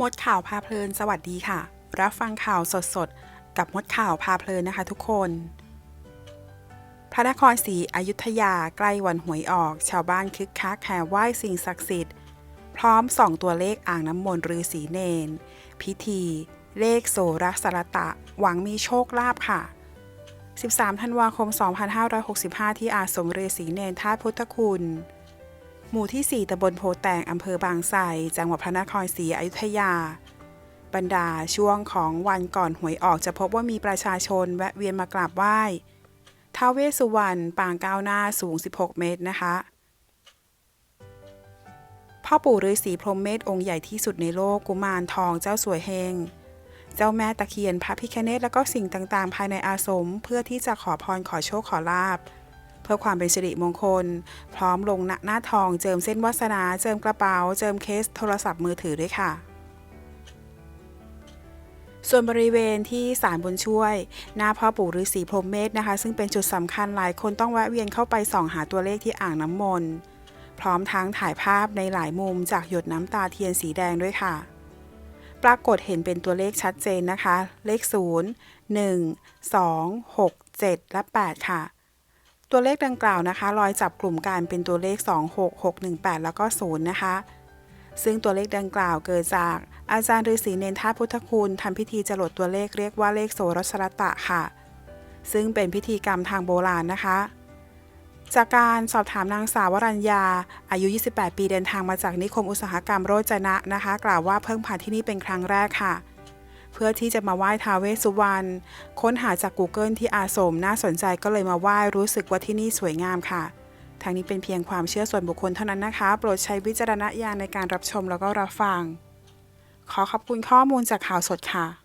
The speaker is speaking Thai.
มดข่าวพาเพลิน สวัสดีค่ะ รับฟังข่าวสดๆ กับมดข่าวพาเพลินนะคะทุกคน พระนครศรีอยุธยาใกล้วันหวยออก ชาวบ้านคึกคักแห่ไหว้สิ่งศักดิ์สิทธิ์ พร้อมส่องตัวเลขอ่างน้ำมนต์ฤาษีเนน พิธี เลขโสรสรตะ หวังมีโชคลาภค่ะ 13 ธันวาคม 2565 ที่อาสมฤาษีเนนท่าตุพุทธคุณ หมู่ที่ 4ตำบลโพแตงอำเภอบางไทรจังหวัดพระนครศรีอยุธยา บรรดาช่วงของวันก่อนหวยออกจะพบว่ามีประชาชนแวะเวียนมากราบไหว้ท้าวเวสสุวรรณปางก้าวหน้าสูง 16 เมตรนะคะพ่อปู่ฤาษีพรหมเมธองค์ใหญ่ที่สุดในโลกกุมารทองเจ้าสวยเฮง เจ้าแม่ตะเคียนพระพิคเนตและก็สิ่งต่างๆ ภายในอาสม เพื่อที่จะขอพรขอโชคขอลาบ เพื่อความเป็นสิริมงคล พร้อมลงหน้าหน้าทองเจิมเส้นวาสนา เจิมกระเป๋า เจิมเคสโทรศัพท์มือถือด้วยค่ะ ส่วนบริเวณที่ศาลบุญช่วย หน้าพ่อปู่ฤาษีพรหมเมธนะคะ ซึ่งเป็นจุดสำคัญหลายคนต้องแวะเวียนเข้าไปส่องหาตัวเลขที่อ่างน้ำมนต์พร้อมทั้งถ่ายภาพในหลายมุมจากหยดน้ำตาเทียนสีแดงด้วยค่ะ ปรากฏเห็นเป็นตัวเลขชัดเจนนะคะ เลข 0 1 2 6 7 และ 8 ค่ะ ตัวเลขดังกล่าวนะคะลอยจับกลุ่มกันเป็นตัวเลข 2 6 6 1 8 แล้วก็0นะคะ ซึ่งตัวเลขดังกล่าวเกิดจากอาจารย์ฤาษีเนนท่าตุพุทธคุณทำพิธีจรดตัวเลขเรียกว่าเลขโสรสรตะค่ะ ซึ่งเป็นพิธีกรรมทางโบราณนะคะ จากการสอบถามนางสาววรัญญา อายุ 28 ปีเดินทางมาจากนิคมอุตสาหกรรมโรจนะนะคะ กล่าวว่าเพิ่งผ่านที่นี่เป็นครั้งแรกค่ะ เพื่อที่จะมาไหว้ท้าเวสสุวรรณค้นหาจาก Google ที่อาสมน่าสนใจก็เลยมาไหว้รู้สึกว่าที่นี่สวยงามค่ะทางนี้เป็นเพียงความเชื่อส่วนบุคคลเท่านั้นนะคะ โปรดใช้วิจารณญาณในการรับชมแล้วก็รับฟัง ขอขอบคุณข้อมูลจากข่าวสดค่ะ